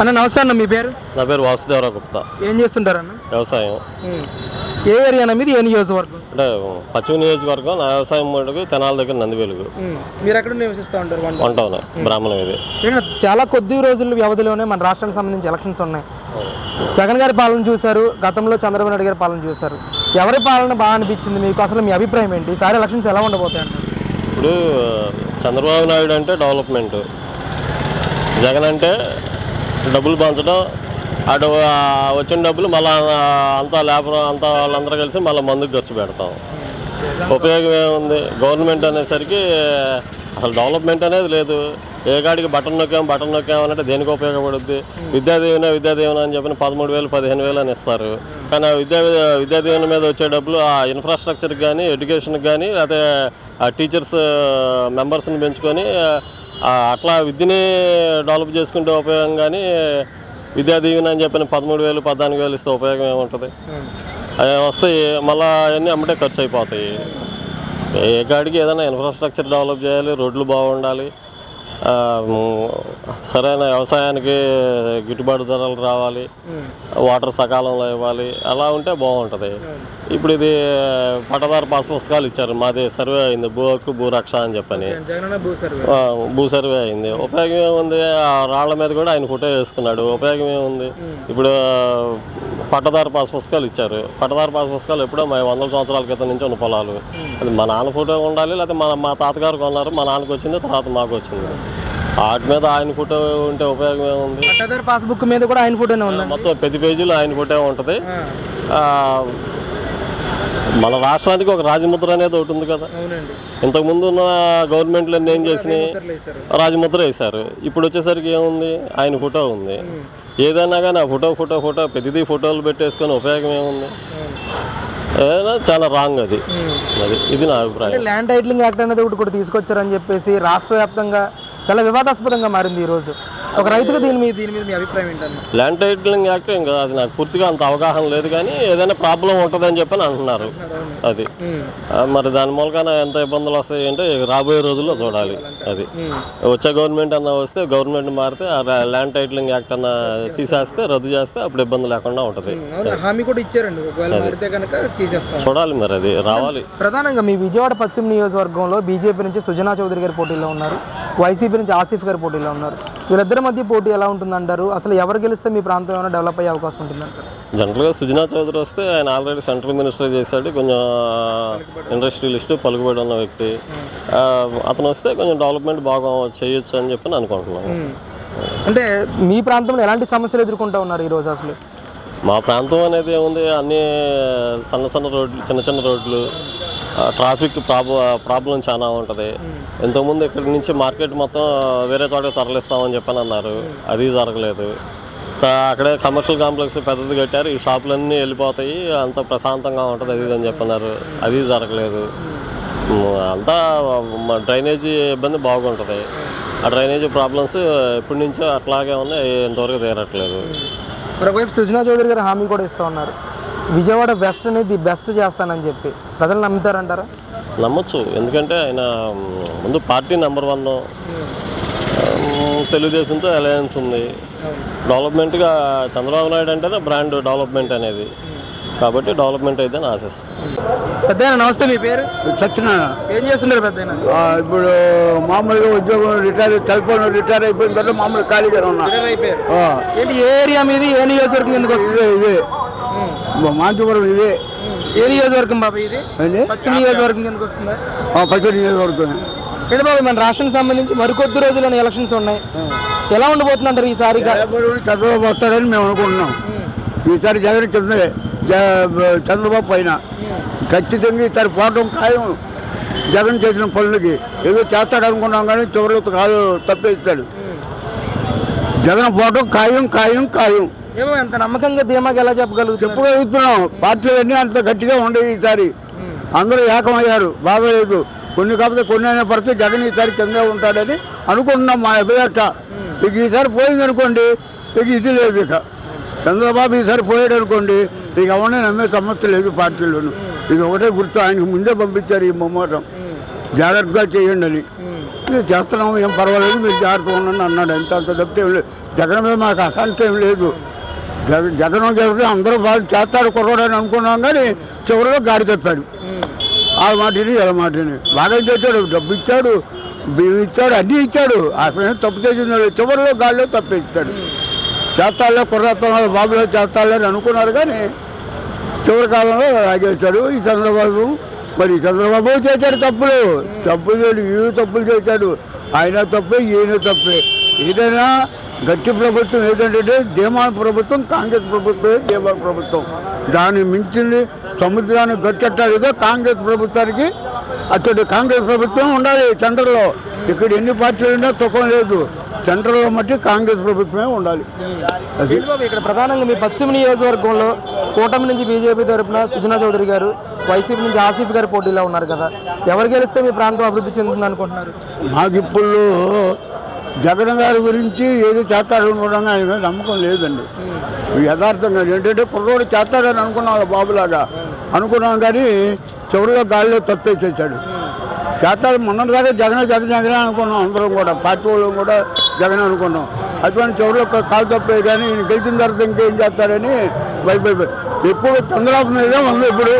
అన్న నమస్తే అన్న మీ పేరు? నా పేరు వాసుదేవరావు గుప్తా. ఏం చేస్తుంటారు అన్న? వ్యవసాయం. ఏ ఏరియా మీది? ఏ నియోజకవర్గం? అంటే పశ్చిమ నియోజకవర్గం నా వ్యవసాయం మటుకు తెనాల దగ్గర నందివేలుగు. మీరు ఎక్కడ నివసిస్తూ ఉంటారు వంటవునే బ్రాహ్మణం ఇది. చాలా కొద్ది రోజుల వ్యవధిలోనే మన రాష్ట్రానికి సంబంధించి ఎలక్షన్స్ ఉన్నాయి. జగన్ గారి పాలన చూశారు గతంలో చంద్రబాబు నాయుడు గారి పాలన చూశారు. ఎవరి పాలన బాగా అనిపించింది మీకు? అసలు మీ అభిప్రాయం ఏంటి? ఈసారి ఎలక్షన్స్ ఎలా ఉండబోతాయి ఇప్పుడు చంద్రబాబు నాయుడు అంటే డెవలప్మెంట్. జగన్ అంటే డబ్బులు పంచడం అటు వచ్చిన డబ్బులు మళ్ళీ అంతా లేబర్ అంతా వాళ్ళందరూ కలిసి మళ్ళీ మందుకు ఖర్చు పెడతాం. ఉపయోగం ఏముంది? గవర్నమెంట్ అనేసరికి అసలు డెవలప్మెంట్ అనేది లేదు. ఏ కాడికి బటన్ నొక్కాం బటన్ నొక్కాం అంటే దేనికి ఉపయోగపడుద్ది? విద్యాదీవెన విద్యాదీవెన అని చెప్పిన పదమూడు వేలు పదిహేను వేలు అని ఇస్తారు. కానీ ఆ విద్యా విద్యాదీవెన మీద వచ్చే డబ్బులు ఆ ఇన్ఫ్రాస్ట్రక్చర్కి కానీ ఎడ్యుకేషన్కి కానీ లేకపోతే ఆ టీచర్స్ మెంబర్స్ని పెంచుకొని అట్లా విద్యని డెవలప్ చేసుకుంటే ఉపయోగం కానీ విద్యా దీవెన అని చెప్పిన పదమూడు వేలు పద్నాలుగు వేలు ఇస్తే ఉపయోగం ఏముంటుంది? అవి వస్తాయి మళ్ళీ అవన్నీ అమ్మటే ఖర్చు అయిపోతాయి. ఏ కాడికి ఏదైనా ఇన్ఫ్రాస్ట్రక్చర్ డెవలప్ చేయాలి రోడ్లు బాగుండాలి సరైన వ్యవసాయానికి గిట్టుబాటు ధరలు రావాలి. వాటర్ సకాలంలో ఇవ్వాలి. అలా ఉంటే బాగుంటుంది. ఇప్పుడు ఇది పట్టదారు పాస్ పుస్తకాలు ఇచ్చారు. మాది సర్వే అయింది. భూ హక్కు భూ రక్ష అని చెప్పని భూ సర్వే. అయింది. ఉపయోగం ఏముంది? ఆ రాళ్ళ మీద కూడా ఆయన ఫోటో వేసుకున్నాడు. ఉపయోగం ఏముంది? ఇప్పుడు పట్టదారు పాస్ పుస్తకాలు ఇచ్చారు. పట్టదారు పాస్ పుస్తకాలు ఎప్పుడో మా వందల సంవత్సరాల క్రితం నుంచి ఉన్న పొలాలు. అది మా నాన్న ఫోటో ఉండాలి లేకపోతే మా మా తాతగారు కొన్నారు. మా నాన్నకు వచ్చింది తర్వాత మాకు వచ్చింది. వాటి మీద ఆయన ఫోటో ఉంటే ఉపయోగం ఏముంది పట్టాదారు పాస్బుక్ మీద కూడా ఆయన ఫోటోనే ఉందండి మొత్తం ప్రతి పేజీలో ఆయన ఫోటో ఉంటుంది. మన రాష్ట్రానికి ఒక రాజముద్ర అనేది ఒకటి ఉంది కదా. ఇంతకుముందు ఉన్న గవర్నమెంట్లు ఏం చేసినాయి? రాజముద్ర వేశారు. ఇప్పుడు వచ్చేసరికి ఏముంది? ఆయన ఫోటో ఉంది. ఏదైనా కానీ ఆ ఫోటో ఫోటో ఫోటో ప్రతిదీ ఫోటోలు పెట్టేసుకొని ఉపయోగం ఏముంది ఏదైనా చాలా రాంగ్ అది. అది ఇది నా అభిప్రాయం. ల్యాండ్ టైటిలింగ్ యాక్ట్ అనేది ఒకటి కూడా తీసుకొచ్చారని చెప్పేసి రాష్ట్ర వ్యాప్తంగా చాలా వివాదాస్పదంగా మారింది ఈ రోజు ఒక రైతుగా దీని మీద దీని మీద మీ అభిప్రాయం ఏంటన్న ల్యాండ్ టైటిలింగ్ యాక్ట్ ఇంకా అది నాకు పూర్తిగా అంత అవగాహన లేదు కానీ ఏదైనా ప్రాబ్లం ఉంటుందని చెప్పని అంటున్నారు. అది. మరి దాని మూలకన ఎంత ఇబ్బందులు వస్తాయి అంటే రాబోయే రోజుల్లో చూడాలి. అది. వచ్చే గవర్నమెంట్ అన్న వస్తే గవర్నమెంట్ మారితే ఆ ల్యాండ్ టైటిలింగ్ యాక్ట్ అన్న తీసేస్తే రద్దు చేస్తే అప్పుడు ఇబ్బంది లేకుండా ఉంటుంది. హామీ కూడా ఇచ్చారండి. చూడాలి మరి అది. రావాలి. ప్రధానంగా మీ విజయవాడ పశ్చిమ నియోజకవర్గంలో బీజేపీ నుంచి సుజనా చౌదరి గారి పోటీలో ఉన్నారు. వైసీపీ నుంచి ఆసిఫ్ గారి పోటీలో ఉన్నారు. వీళ్ళిద్దరి మధ్య పోటీ ఎలా ఉంటుందంటారు? అసలు ఎవరు గెలిస్తే మీ ప్రాంతం ఏమైనా డెవలప్ అయ్యే అవకాశం ఉంటుందంటారు? జనరల్గా సుజనా చౌదరి వస్తే ఆయన ఆల్రెడీ సెంట్రల్ మినిస్టర్ చేశాడు. కొంచెం ఇండస్ట్రియలిస్ట్ పలుకుబడి ఉన్న వ్యక్తి. అతను వస్తే కొంచెం డెవలప్మెంట్ బాగా చేయొచ్చు అని చెప్పి నేను అనుకుంటున్నాను అంటే మీ ప్రాంతంలో ఎలాంటి సమస్యలు ఎదుర్కొంటూ ఉన్నారు ఈ రోజు అసలు? మా ప్రాంతం అనేది ఏముంది? అన్ని సన్న సన్న రోడ్లు చిన్న చిన్న రోడ్లు ట్రాఫిక్ ప్రాబ్ ప్రాబ్లం చాలా ఉంటుంది. ఇంతకుముందు ఇక్కడి నుంచి మార్కెట్ మొత్తం వేరే చోటకి తరలిస్తామని చెప్పని అన్నారు. అది జరగలేదు. అక్కడే కమర్షియల్ కాంప్లెక్స్ పెద్దది కట్టారు. ఈ షాపులన్నీ వెళ్ళిపోతాయి. అంత ప్రశాంతంగా ఉంటుంది అది అని చెప్పన్నారు. అది జరగలేదు. అంతా మ- డ్రైనేజీ ఇబ్బంది బాగుంటుంది. ఆ డ్రైనేజీ ప్రాబ్లమ్స్ ఎప్పటి నుంచో అట్లాగే ఉన్నాయి. ఇంతవరకు తీరట్లేదు. మరొకవైపు సుజనా చౌదరి గారు హామీ కూడా ఇస్తూ ఉన్నారు. విజయవాడ వెస్ట్ అనేది బెస్ట్ చేస్తానని చెప్పి. ప్రజలు నమ్ముతారంటారా? నమ్మొచ్చు. ఎందుకంటే ఆయన ముందు పార్టీ నెంబర్ వన్ తెలుగుదేశంతో అలయన్స్ ఉంది. డెవలప్మెంట్గా చంద్రబాబు నాయుడు అంటేనే బ్రాండ్ డెవలప్మెంట్ అనేది. కాబట్టి డెవలప్మెంట్ అయితే ఆశిస్తాను. పెద్ద నమస్తే మీ పేరు? సత్యనారాయణ. ఏం చేస్తున్నారు పెద్ద ఆ, ఇప్పుడు మామూలుగా ఉద్యోగం రిటైర్ టెలిఫోన్ రిటైర్ అయిపోయిన తర్వాత మామూలు ఖాళీగా ఉన్నా. ఏంటి ఏ ఏరియా మీది? ఏ నియోజకవర్గం ఎందుకు వస్తుంది? ఇదే మాంతిపురం ఇదే. ఏ నియోజకవర్గం బాబు ఇది? పశ్చిమ నియోజకవర్గం ఎందుకు వస్తుందా? ఆ, పచ్చడి నియోజకవర్గం ఏంటి బాబు మన రాష్ట్రానికి సంబంధించి మరికొద్ది రోజుల్లోనే ఎలక్షన్స్ ఉన్నాయి. ఎలా ఉండబోతుందంటారు ఈసారి వస్తాడని మేము అనుకుంటున్నాం. ఈసారి జగన్ జ- చంద్రబాబు పైన. ఖచ్చితంగా ఈసారి పోవటం ఖాయం. జగన్ చేసిన పనులకి ఏదో చేస్తాడు అనుకున్నాం కానీ చివరిలో కాదు తప్పేస్తాడు. జగన్ పోవటం ఖాయం ఖాయం ఖాయం. ఏమో ఎంత నమ్మకంగా ధీమాగా ఎలా చెప్పగలుగుతారు చెప్పగలుగుతున్నాం పార్టీలు అన్నీ అంత గట్టిగా ఉండేవి ఈసారి. అందరూ ఏకమయ్యారు. బాగోలేదు కొన్ని కాకపోతే కొన్ని అయినా పడితే జగన్ ఈసారి కింద ఉంటాడని అనుకుంటున్నాం మా అభిలాష ఇక ఈసారి పోయింది అనుకోండి ఇక ఇది లేదు ఇక. చంద్రబాబు ఈసారి పోయాడు అనుకోండి ఇక ఎవరిని నమ్మే సమస్య లేదు పార్టీలోను. ఇది ఒకటే గుర్తు ఆయనకు ముందే పంపించారు ఈ మొమ్మటం జాగ్రత్తగా చేయండి అని. ఇది చేస్తున్నాం ఏం పర్వాలేదు మీరు జాగ్రత్తగా ఉండండి అన్నాడు. ఎంత అంత తప్పితే ఏం లేదు. జగన్ మీద మాకు అసంత ఏం లేదు. జగన్ జగన్ అందరూ బాగా చేస్తాడు కుర్రాడని అనుకున్నాం కానీ చివరిలో గాడి తప్పాడు. ఆ మాటని ఇలా మాటని. బాగా చేశాడు డబ్బు ఇచ్చాడు బియ్యం ఇచ్చాడు అన్నీ ఇచ్చాడు. అసలు ఏం తప్పు లేదు. చివరిలో గాడిలో తప్పు ఇచ్చాడు చేస్తాలే కుర్రత్వం బాబులో చేస్తాలే అని అనుకున్నారు కానీ చివరి కాలంలో రాజేశాడు ఈ చంద్రబాబు మరి చంద్రబాబు చేశాడు తప్పులు. తప్పులు చేయడు ఈయన తప్పులు చేశాడు. ఆయన తప్పే ఈయన తప్పే. ఏదైనా గట్టి ప్రభుత్వం ఏదంటే ధీమా ప్రభుత్వం కాంగ్రెస్ ప్రభుత్వమే ధీమా ప్రభుత్వం. దాన్ని మించింది సముద్రాన్ని గట్టెట్టాలిగా కాంగ్రెస్ ప్రభుత్వానికి. అతడు కాంగ్రెస్ ప్రభుత్వం ఉండాలి సెంటర్లో ఇక్కడ ఎన్ని పార్టీలు ఉన్నా సుఖం లేదు. సెంటర్లో మట్టి కాంగ్రెస్ ప్రభుత్వమే ఉండాలి. అది. ఇక్కడ ప్రధానంగా మీ పశ్చిమ నియోజకవర్గంలో కూటమి నుంచి బీజేపీ తరపున సుజనా చౌదరి గారు వైసీపీ నుంచి ఆసిఫ్ గారు పోటీలో ఉన్నారు కదా. ఎవరు గెలిస్తే మీ ప్రాంతం అభివృద్ధి చెందుతుంది అనుకుంటున్నారు? మాకు ఇప్పుడు జగన్ గారి గురించి ఏదో చేస్తాడనుకోవడం ఆయన మీద నమ్మకం లేదండి. యథార్థంగా ఏంటంటే కుర్రోడు చేస్తాడని అనుకున్నాం బాబులాగా. అనుకున్నాం కానీ చివరిగా గాలిలో తప్పేసేసాడు. చేస్తాడు. మొన్నటిదాకా జగన్ జగన్ జగన్ అనుకున్నాం అందరం కూడా. పార్టీ వాళ్ళు కూడా జగన్ అనుకున్నాం. అటువంటి చివరిలో కాలు తప్పే కానీ ఈయన గెలిచిన తర్వాత ఇంకేం చేస్తారని భయపడి ఎప్పుడు చంద్రబాబు మీదే ఉంది ఇప్పుడు.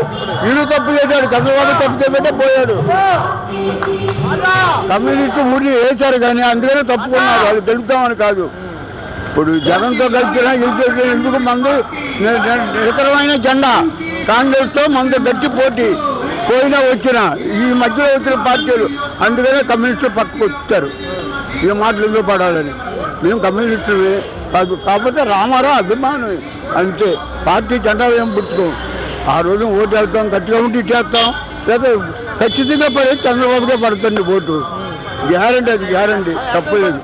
ఈయన తప్పు చేశాడు చంద్రబాబు తప్పు చేయబట్టే పోయాడు. కమ్యూనిస్ట్ ఊరిని వేశారు కానీ అందుకనే తప్పుకున్నారు. వాళ్ళు గెలుపుతామని కాదు. ఇప్పుడు జగన్తో కలిసిన గెలిచేసి ఎందుకు మందు ని- జెండా. కాంగ్రెస్తో మందు గట్టి పోటీ. పోయినా వచ్చిన ఈ మధ్యలో వచ్చిన పార్టీలు అందుకనే కమ్యూనిస్టులు పక్కకు వచ్చారు. ఈ మాటలు ఎందుకు పడాలని? మేము కమ్యూనిస్టులే కాదు కాకపోతే రామారావు అభిమానం. అంతే పార్టీ జెండా ఏం పుట్టుకోం? ఆ రోజు ఓటు వెళ్తాం గట్టిగా ఉంటే ఇచ్చేస్తాం. లేదా ఖచ్చితంగా పడే చంద్రబాబుకే పడుతుంది ఓటు. గ్యారంటీ అది గ్యారంటీ. తప్పలేదు